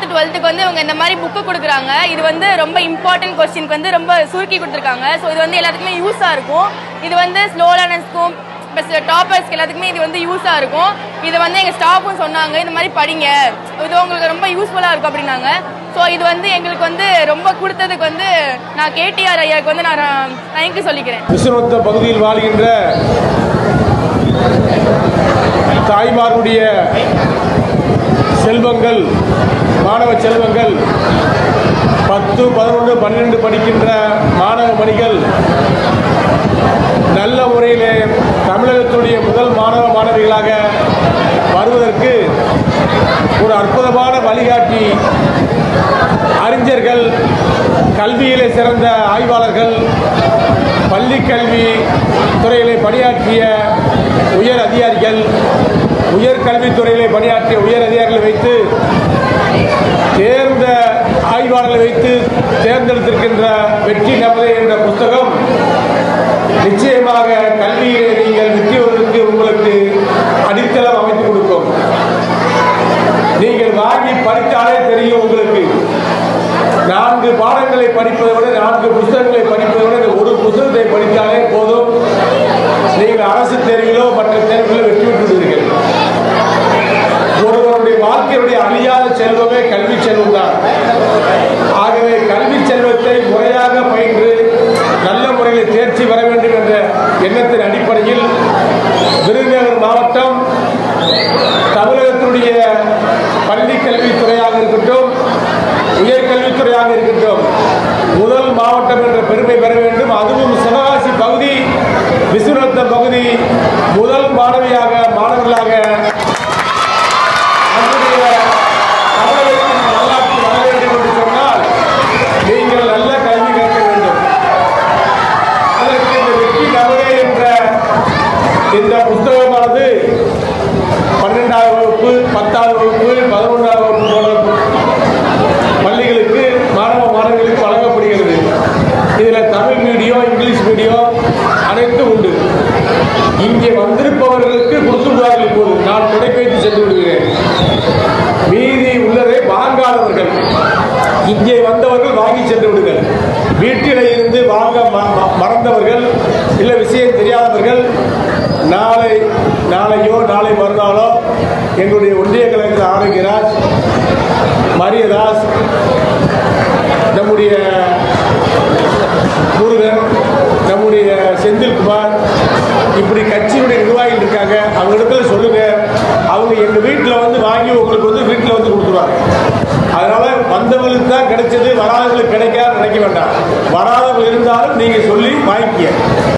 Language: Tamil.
லெவன்த்து டுவெல்த்துக்கு வந்து இவங்க இந்த மாதிரி புக்கு கொடுக்குறாங்க. இது வந்து ரொம்ப இம்பார்ட்டன்ட் கொஸ்டினுக்கு வந்து ரொம்ப சுருக்கி கொடுத்துருக்காங்க. ஸோ இது வந்து எல்லாத்துக்குமே யூஸாக இருக்கும். இது வந்து ஸ்லோ லேர்னர்ஸ்க்கும் ப்ளஸ் டாப்பர்ஸ்க்கு எல்லாத்துக்குமே இது வந்து யூஸாக இருக்கும். இது வந்து எங்கள் ஸ்டாஃபும் சொன்னாங்க இந்த மாதிரி படிங்க. இது உங்களுக்கு ரொம்ப யூஸ்ஃபுல்லாக இருக்கும் அப்படின்னாங்க. ஸோ இது வந்து எங்களுக்கு வந்து ரொம்ப கொடுத்ததுக்கு வந்து நான் கேடிஆர் ஐயாவுக்கு வந்து நான் தேங்க்யூ சொல்லிக்கிறேன். விஸ்வநத்த பகுதியில் வாழ்கின்ற தாய்மாருடைய செல்வங்கள் மாணவ செல்வங்கள் பத்து பதினொன்று பன்னிரெண்டு படிக்கின்ற மாணவ மணிகள் நல்ல முறையிலே தமிழகத்துடைய முதல் மாணவ மாணவிகளாக வருவதற்கு ஒரு அற்புதமான வழிகாட்டி அறிஞர்கள் கல்வியிலே சிறந்த ஆய்வாளர்கள் பள்ளி கல்வி துறையிலே பணியாற்றிய உயர் அதிகாரிகள் உயர்கல்வித்துறையிலே பணியாற்றிய உயர் அதிகாரிகளை வைத்து தேர்ந்த ஆய்வாளர்களை வைத்து தேர்ந்தெடுத்திருக்கின்ற வெற்றி நமதே என்ற புத்தகம் நிச்சயமாக கல்வியிலே நீங்கள் வெற்றி உங்களுக்கு அடித்தளம் அமைத்து கொடுக்கும். நீங்கள் வாங்கி படித்தாலே தெரியும் உங்களுக்கு. நான்கு பாடங்களை படிப்பதை விட நான்கு புத்தகங்களை படிப்பதை விட ஒரு புத்தகத்தை படித்தாலே செல்வமே கல்வி செல்வம் தான். ஆகவே கல்வி செல்வத்தை முறையாக பயின்று நல்ல முறையில் தேர்ச்சி பெற வேண்டும் என்ற எண்ணத்தின் அடிப்படையில் விருதுநகர் மாவட்டம் தமிழகத்தினுடைய பள்ளி கல்வித்துறையாக இருக்கட்டும் உயர்கல்வித்துறையாக இருக்கட்டும் முதல் மாவட்டம் என்ற பெருமை பெற வேண்டும். அதுவும் சிவகாசி பகுதி விஸ்வரத்தம் பகுதி முதல் மாணவியாக மாணவர்களாக நம்முடைய தமிழகத்தின் வரலாற்று வர வேண்டும் என்று சொன்னால் நீங்கள் நல்ல கல்வி கற்க வேண்டும் அதற்கு இந்த வெற்றி நவரே என்ற இந்த புத்தகமானது பன்னெண்டாவது வகுப்பு பத்தாவது வகுப்பு பதினொன்றாவது வகுப்பு போன்ற பள்ளிகளுக்கு மாணவ மாணவிகளுக்கு வழங்கப்படுகிறது. இதில் தமிழ் மீடியம் இங்கிலீஷ் மீடியம் அனைத்தும் உண்டு. இங்கே வந்திருப்பவர்களுக்கு கொடுத்து விடுவார்கள் இப்போது. நான் தொலைபேசி சென்று விடுகிறேன். மீதி உள்ளதை வாங்காதவர்கள். இங்கே வந்தவர்கள் வாங்கி சென்று விடுங்கள். வீட்டில் இருந்து வாங்க ம- மறந்தவர்கள் இல்லை விஷயம் தெரியாதவர்கள் நாளை நாளையோ நாளை மறுநாளோ எங்களுடைய ஒன்றிய கலைஞர் ஆரோக்கியராஜ் மரியதாஸ் நம்முடைய முருகன் நம்முடைய செந்தில்குமார் இப்படி கட்சியினுடைய நிர்வாகிகள் இருக்காங்க. அவங்க இடத்துல சொல்லுங்க. அவங்க எங்கள் வீட்டில் வந்து வாங்கி உங்களுக்கு வந்து வீட்டில் வந்து கொடுத்துருவாங்க. அதனால வந்தவங்களுக்கு தான் கிடைச்சது வராதவங்களுக்கு கிடைக்காது நினைக்க வேண்டாம். வராதவங்க இருந்தாலும் நீங்கள் சொல்லி வாங்கிக்க